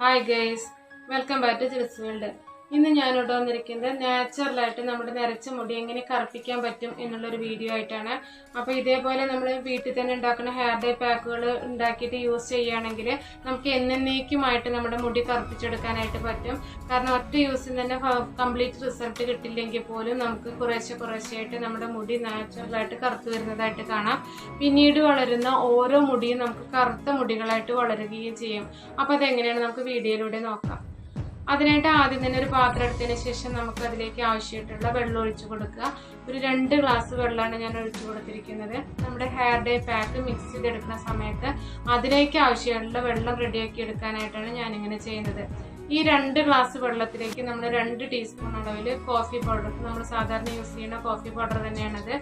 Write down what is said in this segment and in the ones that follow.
Hi guys, welcome back to the World. ഇന്ന് ഞാൻ ഇവിടെ വന്നിരിക്കുന്നത് നാച്ചുറലായിട്ട് നമ്മുടെ നിറച്ച മുടി എങ്ങനെ കറുപ്പിക്കാൻ പറ്റും എന്നുള്ളൊരു വീഡിയോ ആയിട്ടാണ്. അപ്പോൾ ഇതേപോലെ നമ്മൾ വീട്ടിൽ തന്നെ ഉണ്ടാക്കുന്ന ഹെയർ ഡേ പാക്കുകൾ ഉണ്ടാക്കിയിട്ട് യൂസ് ചെയ്യുകയാണെങ്കിൽ നമുക്ക് എന്നേക്കുമായിട്ട് നമ്മുടെ മുടി കറുപ്പിച്ചെടുക്കാനായിട്ട് പറ്റും. കാരണം ഒറ്റ യൂസിൽ തന്നെ കംപ്ലീറ്റ് റിസൾട്ട് കിട്ടില്ലെങ്കിൽ പോലും നമുക്ക് കുറേശ്ശെ കുറേശ്ശെയായിട്ട് നമ്മുടെ മുടി നാച്ചുറലായിട്ട് കറുത്ത് വരുന്നതായിട്ട് കാണാം. പിന്നീട് വളരുന്ന ഓരോ മുടിയും നമുക്ക് കറുത്ത മുടികളായിട്ട് വളരുകയും ചെയ്യും. അപ്പോൾ അതെങ്ങനെയാണ് നമുക്ക് വീഡിയോയിലൂടെ നോക്കാം. അതിനായിട്ട് ആദ്യം തന്നെ ഒരു പാത്രം എടുത്തതിന് ശേഷം നമുക്ക് അതിലേക്ക് ആവശ്യമായിട്ടുള്ള വെള്ളം ഒഴിച്ചു കൊടുക്കുക. ഒരു രണ്ട് ഗ്ലാസ് വെള്ളമാണ് ഞാൻ ഒഴിച്ചു കൊടുത്തിരിക്കുന്നത്. നമ്മുടെ ഹെയർ ഡേ പാക്ക് മിക്സ് ചെയ്തെടുക്കുന്ന സമയത്ത് അതിലേക്ക് ആവശ്യമായിട്ടുള്ള വെള്ളം റെഡിയാക്കി എടുക്കാനായിട്ടാണ് ഞാനിങ്ങനെ ചെയ്യുന്നത്. ഈ രണ്ട് ഗ്ലാസ് വെള്ളത്തിലേക്ക് നമ്മൾ രണ്ട് ടീസ്പൂൺ അളവിൽ കോഫി പൗഡർ നമ്മൾ സാധാരണ യൂസ് ചെയ്യുന്ന കോഫി പൗഡർ തന്നെയാണത്.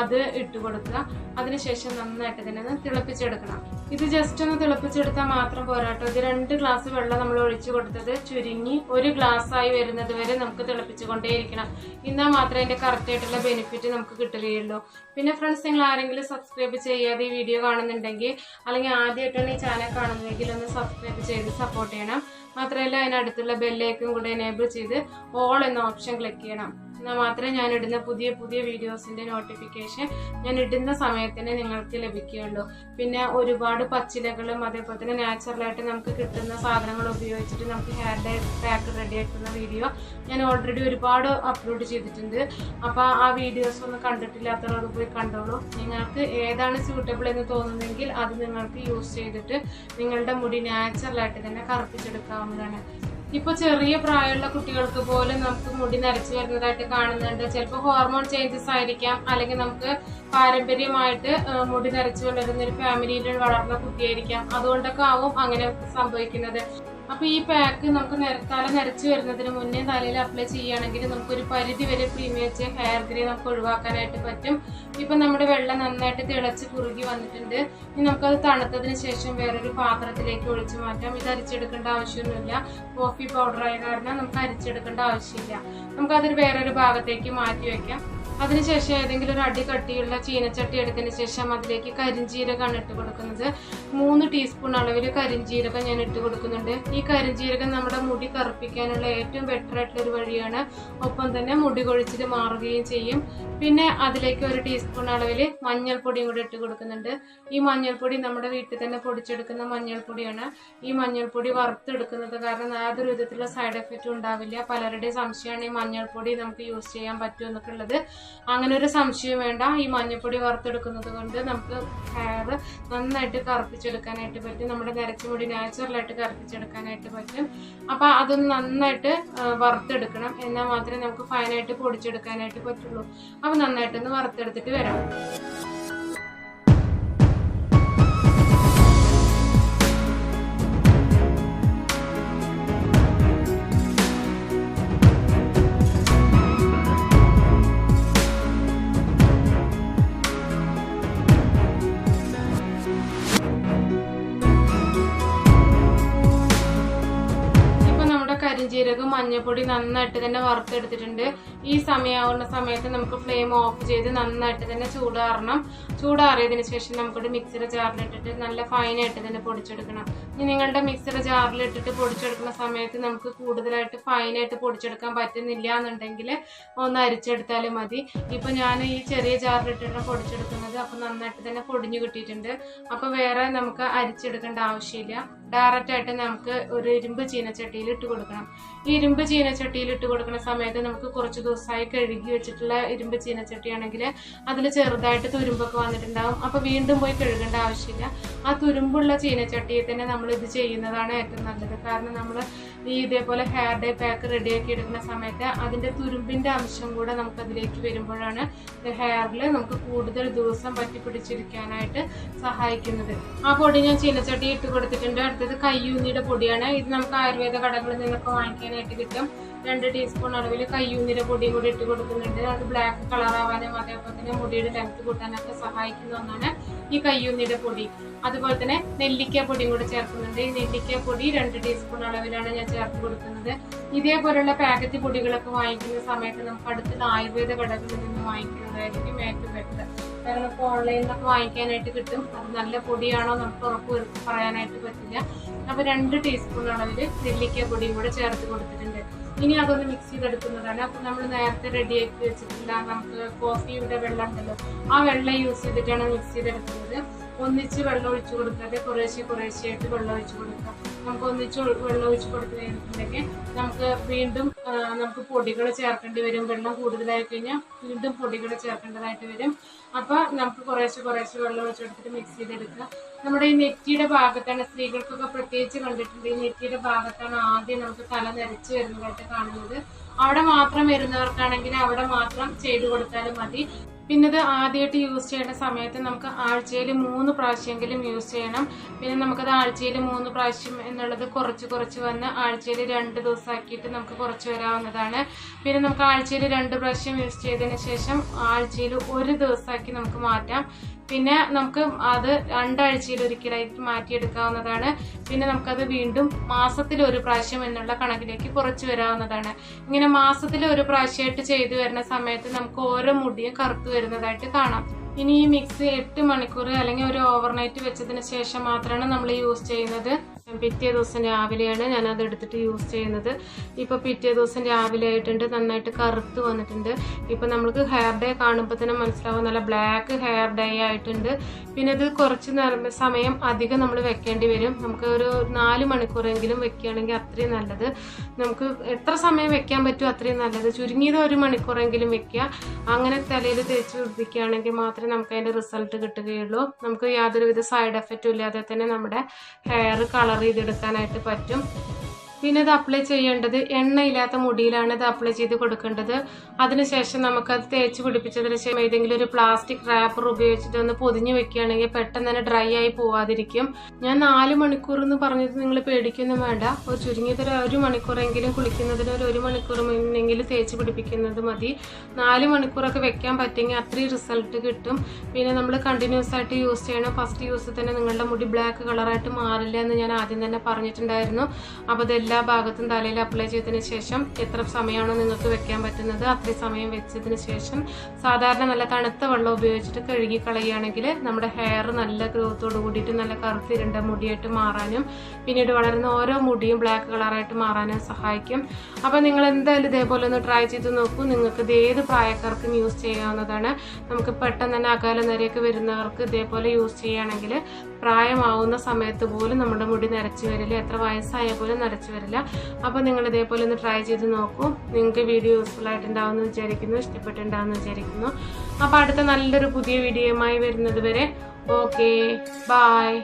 അത് ഇട്ട് കൊടുക്കുക. അതിനുശേഷം നന്നായിട്ട് തന്നെ തിളപ്പിച്ചെടുക്കണം. ഇത് ജസ്റ്റ് ഒന്ന് തിളപ്പിച്ചെടുത്താൽ മാത്രം പോരാട്ടോ ഇത് രണ്ട് ഗ്ലാസ് വെള്ളം നമ്മൾ ഒഴിച്ചു കൊടുത്തത് ചുരുങ്ങി ഒരു ഗ്ലാസ് ആയി വരുന്നത് വരെ നമുക്ക് തിളപ്പിച്ചുകൊണ്ടേയിരിക്കണം എന്നാൽ മാത്രമേ അതിന്റെ കറക്റ്റായിട്ടുള്ള ബെനിഫിറ്റ് നമുക്ക് കിട്ടുകയുള്ളൂ. പിന്നെ ഫ്രണ്ട്സ് നിങ്ങൾ ആരെങ്കിലും സബ്സ്ക്രൈബ് ചെയ്യാതെ ഈ വീഡിയോ കാണുന്നുണ്ടെങ്കിൽ അല്ലെങ്കിൽ ആദ്യമായിട്ടാണ് ഈ ചാനൽ കാണുന്നതെങ്കിൽ ഒന്ന് സബ്സ്ക്രൈബ് ചെയ്ത് സപ്പോർട്ട് ചെയ്യണം. മാത്രമല്ല അതിനടുത്തുള്ള ബെല്ലേക്കും കൂടെ എനേബിൾ ചെയ്ത് ഓൾ എന്ന ഓപ്ഷൻ ക്ലിക്ക് ചെയ്യണം. എന്നാൽ മാത്രമേ ഞാൻ ഇടുന്ന പുതിയ പുതിയ വീഡിയോസിന്റെ നോട്ടിഫിക്കേഷൻ ഞാൻ ഇടുന്ന സമയത്തിന് നിങ്ങൾക്ക് ലഭിക്കുകയുള്ളൂ. പിന്നെ ഒരുപാട് പച്ചിലകളും അതേപോലെ തന്നെ നാച്ചുറലായിട്ട് നമുക്ക് കിട്ടുന്ന സാധനങ്ങൾ ഉപയോഗിച്ചിട്ട് നമുക്ക് ഹെയർ ഡേ പാക്ക് റെഡി ആക്കുന്ന വീഡിയോ ഞാൻ ഓൾറെഡി ഒരുപാട് അപ്ലോഡ് ചെയ്തിട്ടുണ്ട്. അപ്പോൾ ആ വീഡിയോസ് ഒന്നും കണ്ടിട്ടില്ലാത്തവരോട് പോയി കണ്ടോളൂ. നിങ്ങൾക്ക് ഏതാണ് സ്യൂട്ടബിൾ എന്ന് തോന്നുന്നെങ്കിൽ അത് നിങ്ങൾക്ക് യൂസ് ചെയ്തിട്ട് നിങ്ങളുടെ മുടി നാച്ചുറലായിട്ട് തന്നെ കറുപ്പിച്ചെടുക്കാവുന്നതാണ്. ഇപ്പൊ ചെറിയ പ്രായമുള്ള കുട്ടികൾക്ക് പോലും നമുക്ക് മുടി നരച്ചു വരുന്നതായിട്ട് കാണുന്നുണ്ട്. ചിലപ്പോൾ ഹോർമോൺ ചേഞ്ചസ് ആയിരിക്കാം. അല്ലെങ്കിൽ നമുക്ക് പാരമ്പര്യമായിട്ട് മുടി നരച്ചു വളരുന്ന ഒരു ഫാമിലിയിൽ വളർന്ന കുട്ടിയായിരിക്കാം. അതുകൊണ്ടൊക്കെ ആവും അങ്ങനെ സംഭവിക്കുന്നത്. അപ്പൊ ഈ പാക്ക് നമുക്ക് നിര- തല നരച്ചു വരുന്നതിന് മുന്നേ തലയിൽ അപ്ലൈ ചെയ്യുകയാണെങ്കിൽ നമുക്കൊരു പരിധി വരെ പ്രീമിയച്ച് ഹെയർ ഗ്രേ നമുക്ക് ഒഴിവാക്കാനായിട്ട് പറ്റും. ഇപ്പൊ നമ്മുടെ വെള്ളം നന്നായിട്ട് തിളച്ച് കുറുകി വന്നിട്ടുണ്ട്. ഇനി നമുക്കത് തണുത്തതിന് ശേഷം വേറൊരു പാത്രത്തിലേക്ക് ഒഴിച്ചു മാറ്റാം. ഇത് അരിച്ചെടുക്കേണ്ട ആവശ്യമൊന്നുമില്ല. കോഫി പൗഡർ ആയ കാരണം നമുക്ക് അരിച്ചെടുക്കേണ്ട ആവശ്യമില്ല. നമുക്കതൊരു വേറൊരു ഭാഗത്തേക്ക് മാറ്റി വെക്കാം. അതിനുശേഷം ഏതെങ്കിലും ഒരു അടി കട്ടിയുള്ള ചീനച്ചട്ടി എടുത്തതിന് ശേഷം അതിലേക്ക് കരിഞ്ജീരകമാണ് ഇട്ട് കൊടുക്കുന്നത്. മൂന്ന് ടീസ്പൂൺ അളവിൽ കരിഞ്ജീരകം ഞാൻ ഇട്ട് കൊടുക്കുന്നുണ്ട്. ഈ കരിഞ്ജീരകം നമ്മുടെ മുടി കറുപ്പിക്കാനുള്ള ഏറ്റവും ബെറ്റർ ആയിട്ടുള്ള ഒരു വഴിയാണ്. ഒപ്പം തന്നെ മുടി കൊഴിച്ചിൽ മാറുകയും ചെയ്യും. പിന്നെ അതിലേക്ക് ഒരു ടീസ്പൂൺ അളവിൽ മഞ്ഞൾപ്പൊടിയും കൂടെ ഇട്ട് കൊടുക്കുന്നുണ്ട്. ഈ മഞ്ഞൾപ്പൊടി നമ്മുടെ വീട്ടിൽ തന്നെ പൊടിച്ചെടുക്കുന്ന മഞ്ഞൾപ്പൊടിയാണ്. ഈ മഞ്ഞൾപ്പൊടി വറുത്തെടുക്കുന്നത് കാരണം യാതൊരു വിധത്തിലുള്ള സൈഡ് എഫക്റ്റും ഉണ്ടാവില്ല. പലരുടെയും സംശയമാണ് ഈ മഞ്ഞൾപ്പൊടി നമുക്ക് യൂസ് ചെയ്യാൻ പറ്റുമെന്നൊക്കെ ഉള്ളത്. അങ്ങനെ ഒരു സംശയം വേണ്ട. ഈ മഞ്ഞൾപ്പൊടി വറുത്തെടുക്കുന്നത് കൊണ്ട് നമുക്ക് ഹെയർ നന്നായിട്ട് കറുപ്പിച്ചെടുക്കാനായിട്ട് പറ്റും. നമ്മുടെ നരച്ച മുടി നാച്ചുറലായിട്ട് കറുപ്പിച്ചെടുക്കാനായിട്ട് പറ്റും. അപ്പോൾ അതൊന്ന് നന്നായിട്ട് വറുത്തെടുക്കണം. എന്നാൽ മാത്രമേ നമുക്ക് ഫൈനായിട്ട് പൊടിച്ചെടുക്കാനായിട്ട് പറ്റുള്ളൂ. അപ്പം നന്നായിട്ടൊന്ന് വറുത്തെടുത്തിട്ട് വരാം. മഞ്ഞപ്പൊടി നന്നായിട്ട് തന്നെ വറുത്തെടുത്തിട്ടുണ്ട്. ഈ സമയമാവുന്ന സമയത്ത് നമുക്ക് ഫ്ലെയിം ഓഫ് ചെയ്ത് നന്നായിട്ട് തന്നെ ചൂടാറണം. ചൂടാറിയതിന് ശേഷം നമുക്കൊരു മിക്സിയുടെ ജാറിലിട്ടിട്ട് നല്ല ഫൈനായിട്ട് തന്നെ പൊടിച്ചെടുക്കണം. ഇനി നിങ്ങളുടെ മിക്സിയുടെ ജാറിലിട്ടിട്ട് പൊടിച്ചെടുക്കുന്ന സമയത്ത് നമുക്ക് കൂടുതലായിട്ട് ഫൈനായിട്ട് പൊടിച്ചെടുക്കാൻ പറ്റുന്നില്ല എന്നുണ്ടെങ്കിൽ ഒന്ന് അരിച്ചെടുത്താലും മതി. ഇപ്പം ഞാൻ ഈ ചെറിയ ജാറിലിട്ടിട്ടാണ് പൊടിച്ചെടുക്കുന്നത്. അപ്പം നന്നായിട്ട് തന്നെ പൊടിഞ്ഞു കിട്ടിയിട്ടുണ്ട്. അപ്പോൾ വേറെ നമുക്ക് അരിച്ചെടുക്കേണ്ട ആവശ്യമില്ല. ഡയറക്റ്റ് ആയിട്ട് നമുക്ക് ഒരു ഇരുമ്പ് ചീനച്ചട്ടിയിൽ ഇട്ട് കൊടുക്കണം. ഈ ഇരുമ്പ് ചീനച്ചട്ടിയിൽ ഇട്ട് കൊടുക്കുന്ന സമയത്ത് നമുക്ക് കുറച്ച് ദിവസമായി കഴുകി വെച്ചിട്ടുള്ള ഇരുമ്പ് ചീനച്ചട്ടിയാണെങ്കിൽ അതിൽ ചെറുതായിട്ട് തുരുമ്പൊക്കെ വന്നിട്ടുണ്ടാവും. അപ്പൊ വീണ്ടും പോയി കഴുകേണ്ട ആവശ്യമില്ല. ആ തുരുമ്പുള്ള ചീനച്ചട്ടിയിൽ തന്നെ നമ്മൾ ഇത് ചെയ്യുന്നതാണ് ഏറ്റവും നല്ലത്. കാരണം നമ്മൾ ഈ ഇതേപോലെ ഹെയർ ഡേ പാക്ക് റെഡിയാക്കി എടുക്കുന്ന സമയത്ത് അതിന്റെ തുരുമ്പിന്റെ അംശം കൂടെ നമുക്കതിലേക്ക് വരുമ്പോഴാണ് ഹെയറിൽ നമുക്ക് കൂടുതൽ ദിവസം പറ്റി പിടിച്ചിരിക്കാനായിട്ട് സഹായിക്കുന്നത്. ആ പൊടി ഞാൻ ചീനച്ചട്ടി ഇട്ട് കൊടുത്തിട്ടുണ്ട്. അടുത്തത് കയ്യൂന്നിയുടെ പൊടിയാണ്. ഇത് നമുക്ക് ആയുർവേദ കടകളിൽ നിന്നൊക്കെ വാങ്ങിക്കാനായിട്ട് കിട്ടും. രണ്ട് ടീസ്പൂൺ അളവിൽ കയ്യൂന്നിര പൊടിയും കൂടി ഇട്ട് കൊടുക്കുന്നുണ്ട്. അത് ബ്ലാക്ക് കളർ ആവാനും അതേപോലെ തന്നെ മുടിയുടെ ലെങ്ത് കൂട്ടാനൊക്കെ സഹായിക്കുന്ന ഒന്നാണ് ഈ കയ്യൂന്നിര പൊടി. അതുപോലെ തന്നെ നെല്ലിക്ക പൊടിയും കൂടി ചേർക്കുന്നുണ്ട്. ഈ നെല്ലിക്ക പൊടി രണ്ട് ടീസ്പൂൺ അളവിലാണ് ഞാൻ ചേർത്ത് കൊടുക്കുന്നത്. ഇതേപോലുള്ള പാക്കറ്റ് പൊടികളൊക്കെ വാങ്ങിക്കുന്ന സമയത്ത് നമുക്ക് അടുത്തുള്ള ആയുർവേദ കടകളിൽ നിന്ന് വാങ്ങിക്കുന്നതായിരിക്കും ഏറ്റവും ബെറ്റർ. കാരണം ഇപ്പോൾ ഓൺലൈനിലൊക്കെ വാങ്ങിക്കാനായിട്ട് കിട്ടും. അത് നല്ല പൊടിയാണോ നമുക്ക് ഉറപ്പ് പറയാനായിട്ട് പറ്റില്ല. അപ്പോൾ രണ്ട് ടീസ്പൂൺ അളവിൽ നെല്ലിക്ക പൊടിയും കൂടെ ചേർത്ത് കൊടുത്തിട്ടുണ്ട്. ഇനി അതൊന്ന് മിക്സ് ചെയ്തെടുക്കുന്നതാണ്. അപ്പൊ നമ്മൾ നേരത്തെ റെഡിയാക്കി വെച്ചിട്ടില്ല നമുക്ക് കോഫിയുടെ വെള്ളം ഉണ്ടല്ലോ ആ വെള്ളം യൂസ് ചെയ്തിട്ടാണ് മിക്സ് ചെയ്തെടുക്കുന്നത്. ഒന്നിച്ച് വെള്ളം ഒഴിച്ച് കൊടുക്കാതെ കുറേശ്ശെ കുറേശ്ശെ ആയിട്ട് വെള്ളം ഒഴിച്ചു കൊടുക്കാം. നമുക്ക് ഒന്നിച്ച് വെള്ളം ഒഴിച്ച് കൊടുത്തു കഴിഞ്ഞിട്ടുണ്ടെങ്കിൽ നമുക്ക് വീണ്ടും നമുക്ക് പൊടികൾ ചേർക്കേണ്ടി വരും. വെള്ളം കൂടുതലായി കഴിഞ്ഞാൽ വീണ്ടും പൊടികൾ ചേർക്കേണ്ടതായിട്ട് വരും. അപ്പൊ നമുക്ക് കുറേശ്ശെ കുറേശ്ശെ വെള്ളം ഒഴിച്ചെടുത്തിട്ട് മിക്സ് ചെയ്തെടുക്കുക. നമ്മുടെ ഈ നെറ്റിയുടെ ഭാഗത്താണ് സ്ത്രീകൾക്കൊക്കെ പ്രത്യേകിച്ച് കണ്ടിട്ടുണ്ട്. ഈ നെറ്റിയുടെ ഭാഗത്താണ് ആദ്യം നമുക്ക് തല നിരച്ച് വരുന്നതായിട്ട് കാണുന്നത്. അവിടെ മാത്രം വരുന്നവർക്കാണെങ്കിൽ അവിടെ മാത്രം ചെയ്തു കൊടുത്താലും മതി. പിന്നെ ഇത് ആദ്യമായിട്ട് യൂസ് ചെയ്യേണ്ട സമയത്ത് നമുക്ക് ആഴ്ചയിൽ മൂന്ന് പ്രാവശ്യമെങ്കിലും യൂസ് ചെയ്യണം. പിന്നെ നമുക്കത് ആഴ്ചയിൽ മൂന്ന് പ്രാവശ്യം എന്നുള്ളത് കുറച്ച് കുറച്ച് വന്ന് ആഴ്ചയിൽ രണ്ട് ദിവസമാക്കിയിട്ട് നമുക്ക് കുറച്ച് വരാവുന്നതാണ്. പിന്നെ നമുക്ക് ആഴ്ചയിൽ രണ്ട് പ്രാവശ്യം യൂസ് ചെയ്തതിന് ശേഷം ആഴ്ചയിൽ ഒരു ദിവസമാക്കി നമുക്ക് മാറ്റാം. പിന്നെ നമുക്ക് അത് രണ്ടാഴ്ചയിൽ ഒരിക്കലായിട്ട് മാറ്റിയെടുക്കാവുന്നതാണ്. പിന്നെ നമുക്കത് വീണ്ടും മാസത്തിൽ ഒരു പ്രാവശ്യം എന്നുള്ള കണക്കിലേക്ക് കുറച്ച് വരാവുന്നതാണ്. ഇങ്ങനെ മാസത്തിൽ ഒരു പ്രാവശ്യമായിട്ട് ചെയ്തു വരുന്ന സമയത്ത് നമുക്ക് ഓരോ മുടിയും കറുത്തു വരുന്നതായിട്ട് കാണാം. ഇനി ഈ മിക്സ് എട്ട് മണിക്കൂർ അല്ലെങ്കിൽ ഒരു ഓവർനൈറ്റ് വെച്ചതിന് ശേഷം മാത്രമാണ് നമ്മൾ യൂസ് ചെയ്യുന്നത്. പിറ്റേ ദിവസം രാവിലെയാണ് ഞാൻ അത് എടുത്തിട്ട് യൂസ് ചെയ്യുന്നത്. ഇപ്പോൾ പിറ്റേ ദിവസം രാവിലെ ആയിട്ടുണ്ട് നന്നായിട്ട് കറുത്ത് വന്നിട്ടുണ്ട്. ഇപ്പോൾ നമുക്ക് ഹെയർ ഡേ കാണുമ്പോൾ തന്നെ മനസ്സിലാവും നല്ല ബ്ലാക്ക് ഹെയർ ഡേ ആയിട്ടുണ്ട്. പിന്നെ അത് കുറച്ച് സമയം അധികം നമ്മൾ വെക്കേണ്ടി വരും. നമുക്ക് ഒരു നാല് മണിക്കൂറെങ്കിലും വെക്കുകയാണെങ്കിൽ അത്രയും നല്ലത്. നമുക്ക് എത്ര സമയം വെക്കാൻ പറ്റുമോ അത്രയും നല്ലത്. ചുരുങ്ങിയത് ഒരു മണിക്കൂറെങ്കിലും വെക്കുക. അങ്ങനെ തലയിൽ തേച്ച് പിടിപ്പിക്കുകയാണെങ്കിൽ മാത്രമേ നമുക്ക് അതിന്റെ റിസൾട്ട് കിട്ടുകയുള്ളൂ. നമുക്ക് യാതൊരുവിധ സൈഡ് എഫക്റ്റും ഇല്ലാതെ തന്നെ നമ്മുടെ ഹെയർ കളർ ചെയ്തെടുക്കാനായിട്ട് പറ്റും. പിന്നെ ഇത് അപ്ലൈ ചെയ്യേണ്ടത് എണ്ണയില്ലാത്ത മുടിയിലാണ് ഇത് അപ്ലൈ ചെയ്ത് കൊടുക്കേണ്ടത്. അതിനുശേഷം നമുക്കത് തേച്ച് പിടിപ്പിച്ചതിന് ശേഷം ഏതെങ്കിലും ഒരു പ്ലാസ്റ്റിക് റാപ്പർ ഉപയോഗിച്ചിട്ട് ഒന്ന് പൊതിഞ്ഞു വെക്കുകയാണെങ്കിൽ പെട്ടെന്ന് തന്നെ ഡ്രൈ ആയി പോവാതിരിക്കും. ഞാൻ നാല് മണിക്കൂർ എന്ന് പറഞ്ഞത് നിങ്ങൾ പേടിക്കൊന്നും വേണ്ട. ഒരു ചുരുങ്ങിയത് ഒരു മണിക്കൂറെങ്കിലും കുളിക്കുന്നതിന് ഒരു ഒരു മണിക്കൂർ മുന്നെങ്കിലും തേച്ച് പിടിപ്പിക്കുന്നത് മതി. നാല് മണിക്കൂറൊക്കെ വെക്കാൻ പറ്റുമെങ്കിൽ അത്രയും റിസൾട്ട് കിട്ടും. പിന്നെ നമ്മൾ കണ്ടിന്യൂസ് ആയിട്ട് യൂസ് ചെയ്യണം. ഫസ്റ്റ് യൂസ് തന്നെ നിങ്ങളുടെ മുടി ബ്ലാക്ക് കളറായിട്ട് മാറില്ല എന്ന് ഞാൻ ആദ്യം തന്നെ പറഞ്ഞിട്ടുണ്ടായിരുന്നു. അപ്പോൾ എല്ലാ ഭാഗത്തും തലയിൽ അപ്ലൈ ചെയ്തതിന് ശേഷം എത്ര സമയമാണോ നിങ്ങൾക്ക് വെക്കാൻ പറ്റുന്നത് അത്രയും സമയം വെച്ചതിന് ശേഷം സാധാരണ നല്ല തണുത്ത വെള്ളം ഉപയോഗിച്ചിട്ട് കഴുകി കളയുകയാണെങ്കിൽ നമ്മുടെ ഹെയർ നല്ല ഗ്രോത്തോട് കൂടിയിട്ട് നല്ല കറുത്തിരുണ്ട മുടിയായിട്ട് മാറാനും പിന്നീട് വളരുന്ന ഓരോ മുടിയും ബ്ലാക്ക് കളറായിട്ട് മാറാനും സഹായിക്കും. അപ്പോൾ നിങ്ങൾ എന്തായാലും ഇതേപോലെ ഒന്ന് ട്രൈ ചെയ്ത് നോക്കൂ. നിങ്ങൾക്ക് ഇത് ഏത് പ്രായക്കാർക്കും യൂസ് ചെയ്യാവുന്നതാണ്. നമുക്ക് പെട്ടെന്ന് തന്നെ അകാല നിരയൊക്കെ വരുന്നവർക്ക് ഇതേപോലെ യൂസ് ചെയ്യുകയാണെങ്കിൽ പ്രായമാവുന്ന സമയത്ത് പോലും നമ്മുടെ മുടി നരച്ചു വരില്ല എത്ര വയസ്സായ പോലും നരച്ചു വരില്ല. അപ്പോൾ നിങ്ങൾ ഇതേപോലെ ഒന്ന് ട്രൈ ചെയ്ത് നോക്കൂ. നിങ്ങൾക്ക് വീഡിയോ യൂസ്ഫുൾ ആയിട്ടുണ്ടാവുമെന്ന് വിചാരിക്കുന്നു ഇഷ്ടപ്പെട്ടുണ്ടാവുമെന്ന് വിചാരിക്കുന്നു. അപ്പോൾ അടുത്ത നല്ലൊരു പുതിയ വീഡിയോയുമായി വരുന്നത് വരെ. Okay bye